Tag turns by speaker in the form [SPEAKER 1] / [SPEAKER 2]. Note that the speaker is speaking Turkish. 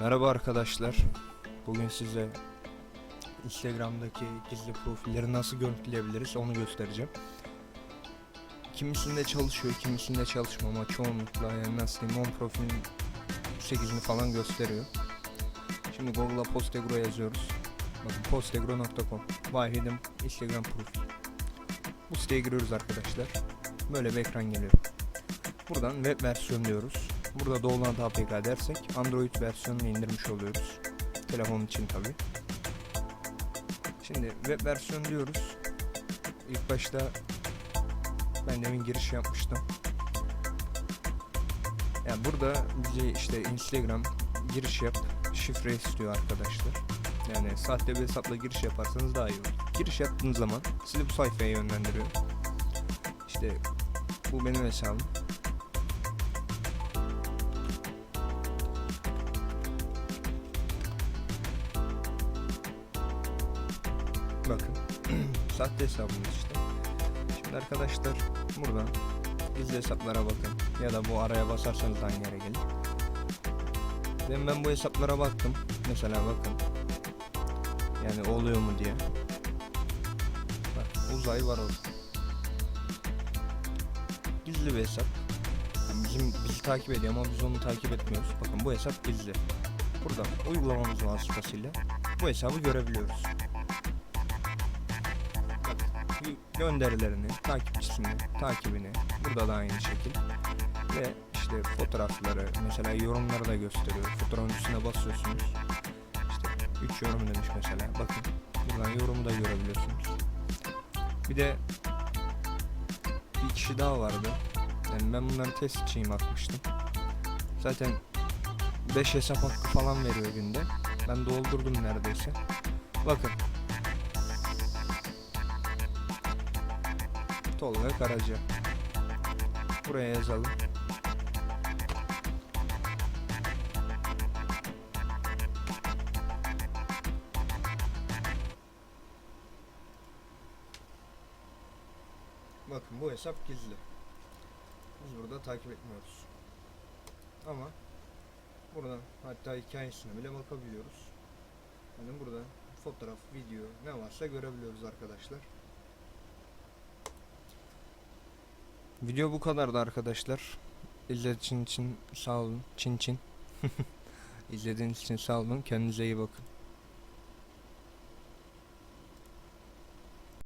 [SPEAKER 1] Merhaba arkadaşlar. Bugün size Instagram'daki gizli profilleri nasıl görüntüleyebiliriz onu göstereceğim. Kimisinde çalışıyor, kimisinde çalışmıyor ama çoğunlukla yani nasıl diyeyim 10 profilin 8'ini falan gösteriyor. Şimdi Google'a Postegro yazıyoruz. Bakın postegro.com Vahid'im Instagram profil. Bu siteye giriyoruz arkadaşlar. Böyle bir ekran geliyor. Buradan web versiyon diyoruz. Burada Download APK dersek Android versiyonunu indirmiş oluyoruz. Telefon için tabi. Şimdi web versiyon diyoruz. İlk başta ben demin giriş yapmıştım. Yani burada bize işte Instagram giriş yap şifre istiyor arkadaşlar. Yani sahte bir hesapla giriş yaparsanız daha iyi olur. Giriş yaptığınız zaman sizi bu sayfaya yönlendiriyor. İşte bu benim hesabım. Bakın. Sahte hesabımız işte. Şimdi arkadaşlar buradan gizli hesaplara bakın. Ya da bu araya basarsanız aynı yere gelir. Ben, ben bu hesaplara baktım. Mesela bakın. Yani oluyor mu diye. Bak uzay var orada. Gizli bir hesap. Yani bizim bizi takip ediyor ama biz onu takip etmiyoruz. Bakın bu hesap gizli. Buradan uygulamamız vasıtasıyla bu hesabı görebiliyoruz. Gönderilerini, takipçisini, takibini burada da aynı şekil ve işte fotoğrafları mesela yorumları da gösteriyor. Fotoğrafın üstüne basıyorsunuz. İşte 3 yorum demiş mesela. Bakın buradan yorumu da görebiliyorsunuz. Bir de bir kişi daha vardı. Yani ben bunları test için atmıştım. Zaten 5 hesap hakkı falan veriyor günde. Ben doldurdum neredeyse. Bakın Tolga Karaca. Buraya yazalım. Bakın bu hesap gizli. Biz burada takip etmiyoruz. Ama buradan hatta hikayesine bile bakabiliyoruz. Yani burada fotoğraf, video ne varsa görebiliyoruz arkadaşlar. Video bu kadardı arkadaşlar. İzlediğiniz için sağ olun. Çin çin. İzlediğiniz için sağ olun. Kendinize iyi bakın.